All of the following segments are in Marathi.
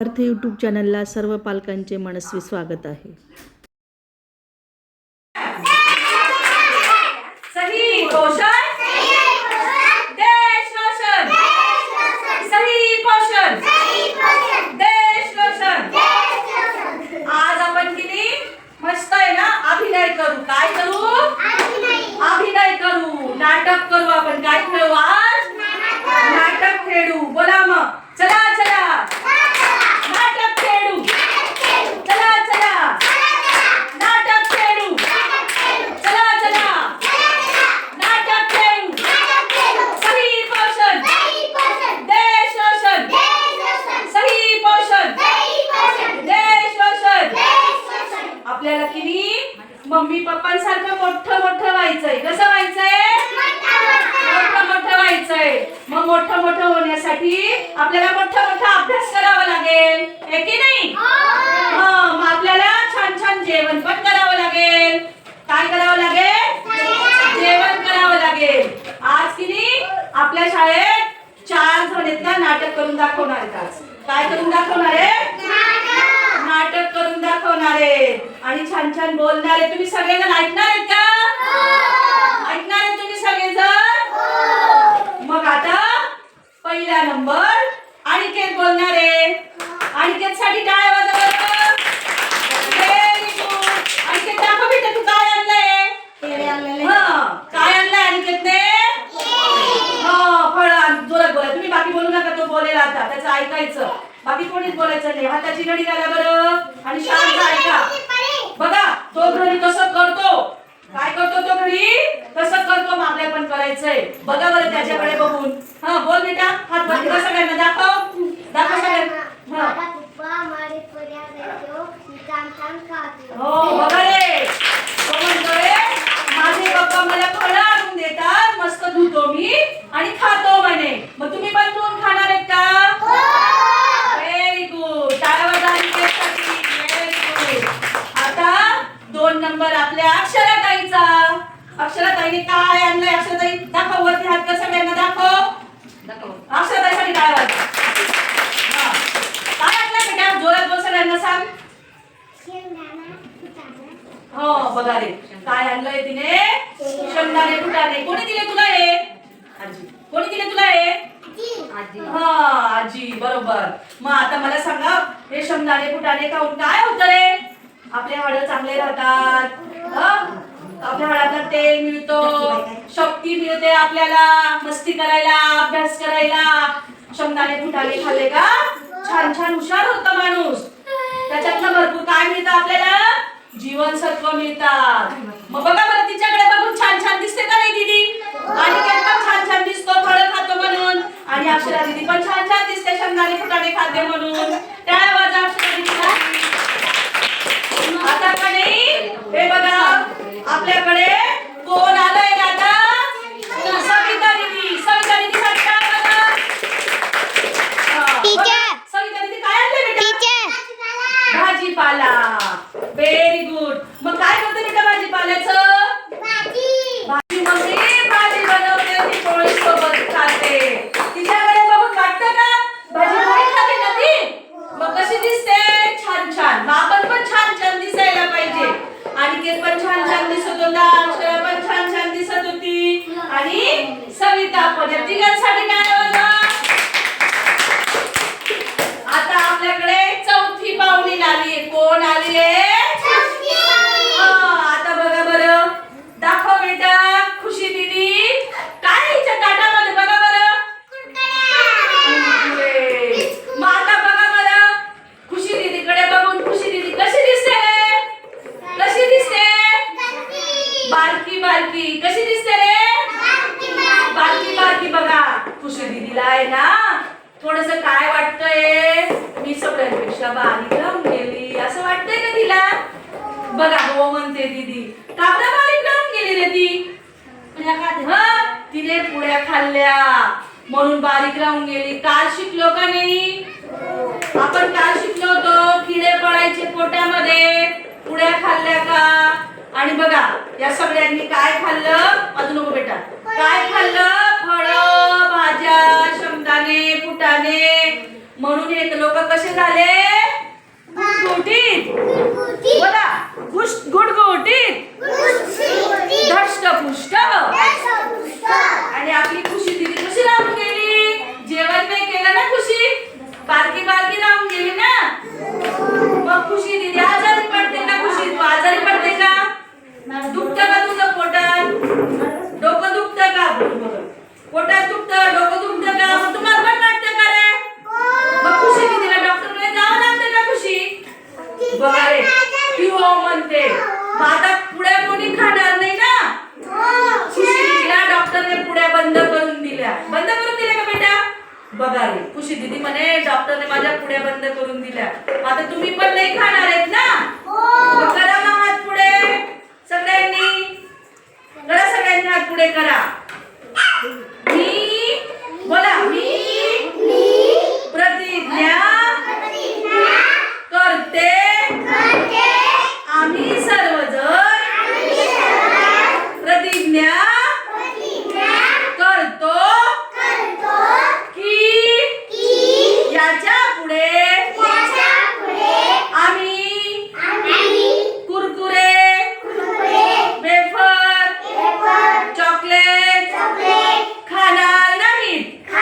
अर्थ यूट्यूब चॅनलला सर्व पालकांचे मनस्वी स्वागत आहे सही पोषण देश रोशन सही पोषण देश रोशन आज आपण किती मस्त आहे ना अभिनय करू काय करू अभिनय करू नाटक करू आपण काय खेळू आज नाटक खेळू बोला मग चला चला नाटक खेळू चला चला नाटक खेळू चला चला नाटक खेळू सही पोषण देश रोशन सही पोषण देश रोशन आपल्याला किनी मम्मी पप्पांसारखं मोठं मोठं व्हायचंय. कसं व्हायचंय? मोठं मोठं व्हायचंय. मग मोठं मोठं होण्यासाठी आपल्याला मोठा मोठा अभ्यास करावा लागेल. हे की नाही? हा. मग आपल्याला छान छान जेवण पण करावं लागेल. काय करावं लागेल? जेवण करावं लागेल. आज की नाही? आपल्या शाळेत चार जण नाटक करून दाखवणार काय करून दाखवणार आहे छान छान बोलणार आहे तुम्ही सगळेजण ऐकणार आहेत का? ऐकणार आहेत तुम्ही सगळेजण? मग आता पहिला नंबर अनिकेत बोलणार. आहे अनिकेत साठी काय वाजव व्हेरी गुड अनिकेत दाखव बेटा तू काय आणलंय? हा काय आणलंय अनिकेतने? हा फळ आण. जोरात बोला. तुम्ही बाकी बोलू नका तो बोलेल आता. त्याचं ऐकायचं. बाकी कोणीच बोलायचं नाही. हाताची घडी घाला बरं. आणि शांत ऐका. बघा तो घरी कसं करतो? काय करतो तो घरी? कसं करतो? मागल्या पण करायचंय. बघा बरं त्याच्याकडे बघून. हा बोल बेटा हात वरती कर सगळ्यांना. दाखव. दाखव सगळ्यांना हा हो बघा रे तो म्हणतोय माझे पप्पा मला फळं आणून देतात मस्त धुतो मी आणि खातो म्हणे मग तुम्ही पण धुवून खाणार आहेत का व्हेरी गुड टाळ्या वाजवा अनिकेतसाठी. Very good. आता दोन नंबर आपल्या अक्षराताईचा. अक्षराताईने काय आणलंय? अक्षराताई दाखव वरती हात कर सगळ्यांना दाखव. अक्षराताईसाठी काय हा. काय आणलंय बेटा? जोरात बोल सगळ्यांना सांग. हो बघा रे. काय आणलंय तिने? शेंगदाणे फुटाणे. कोणी दिले तुला हे? आजी. कोणी दिले तुला हे? हा आजी. बरोबर. मग आता मला सांगा हे शेंगदाणे फुटाणे खाऊन काय होतं रे? आपले हाड चांगले राहतात. आपल्या हाडातलं तेल मिळतो. शक्ती मिळते आपल्याला. मस्ती करायला अभ्यास करायला. शेंगदाणे फुटाले खाल्ले का? छान छान हुशार होता माणूस. त्याच्यातनं भरपूर काय मिळतं आपल्याला? जीवनसत्व मिळतात. मग बघा बरं तिच्याकडे बघून छान छान दिसते का नाही दीदी? आणि पण छान छान दिसतो. फळ खातो म्हणून. आणि अक्षरा दीदी पण छान छान दिसते. शेंगदाणे फुटाले खाते म्हणून. त्या वाजा अक्षरा दीदीसाठी. आता का नाही हे बघा आपल्याकडे कोण आलंय का आता सविता दीदी सविता दीदी साठी काय बघा हा, टीचर. बघा. सविता दीदी काय आणलंय बेटा भाजीपाला. व्हेरी गुड मग काय करते बेटा भाजीपाल्याचं भाजी मम्मी भाजी बनवते ती पोळी सोबत खाते तिच्याकडे बघून वाटतं का भाजी पोळी खाते ना ती मग कशी दिसते छान छान मग आपण पण छान छान दिसायला पाहिजे आणि पण छान छान दिसत होता अक्षरा पण छान छान दिसत होती आणि सविता पण या तिघांसाठी काय होतं आता आपल्याकडे चौथी पाहुणी आली कोण आली आहे आता बघा बरं दाखव बेटा खुशी दीदी काय आहे हिच्या ताटामध्ये बघा बरं कुरकुरे. मग आता बघा बरं खुशी दीदीकडे बघून खुशी दीदी कशी दिसते कशी दिसते बारकी बारकी कशी दिसते रे बारकी बारकी बघा खुशी दीदीला आहे ना थोडस काय वाटतंय मी सगळ्यांपेक्षा बारीक राहून गेली असं वाटतंय का तिला बघा हो म्हणते दीदी. का बरं बारीक राहून गेली रे ती. हा तिने पुड्या खाल्ल्या. म्हणून बारीक राहून गेली. काल शिकलो का नाही? आपण काल शिकलो होतो. किडे पडायचे पोटामध्ये. पुड्या खाल्ल्या का? आणि बघा या सगळ्यांनी काय खाल्लं? अजून नको बेटा. काय खाल्लं? फळ भाज्या शेंगदाणे फुटाणे. म्हणून हे लोक कसे झाले? गुश- गुटगुटीत धष्टपुष्ट. आणि आपली खुशी दिदी कशी राहून गेली? जेवण नाही केलं ना खुशी? बारकी बारकी राहून गेली ना? मग खुशी दिदी आजारी पडते का खुशी? तू आजारी पडते का? दुखतं का तुझं पोटात? डोकं दुखतं का. पोटात दुखतं डोकं दुखतं का? मग तुम्हाला पण वाटतं का रे? मग खुशी दिदीला डॉक्टरकडे जावं लागतं का खुशी? बघा रे ती हो म्हणते. मग आता पुढे कोणी खाणार नाही ना? खुशी डॉक्टरने पुढे बंद करून दिल्या. बंद करून दिल्या का बेटा? बघा रे खुशी दिदी म्हणे डॉक्टरने माझ्या पुढे बंद करून दिल्या. आता तुम्ही पण नाही खाणार आहेत ना मग करा मग हात पुढे सगळ्यांनी करा सगळ्यांनी हात पुढे करा मी बोला मी प्रतिज्ञा करते आम्ही सर्वजण प्रतिज्ञा करतो की याच्यापुढे आम्ही कुरकुरे वेफर चॉकलेट खाणार नाहीत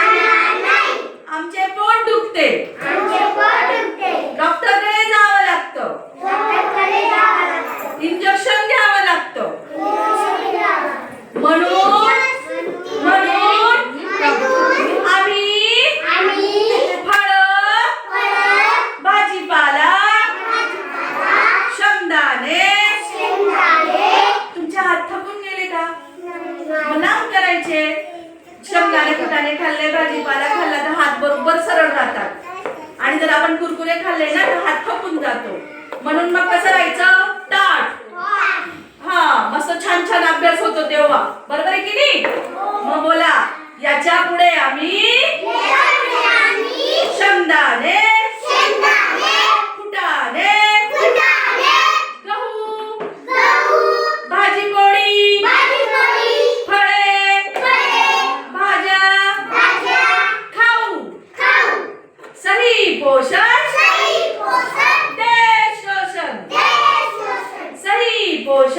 आमचे पोट दुखते डॉक्टरकडे जावं लागतं इंजेक्शन घ्यावं लागतं म्हणून म्हणून आम्ही फळ भाजीपाला शेंगदाणे तुमचे हात थकून गेले का मग लांब करायचे शेंगदाणे खाल्ले भाजीपाला खाल्ला तर हात बरोबर सरळ राहतात. आणि जर आपण कुरकुरे खाल्ले ना तर हात खपून जातो. म्हणून मग कसं ఘోష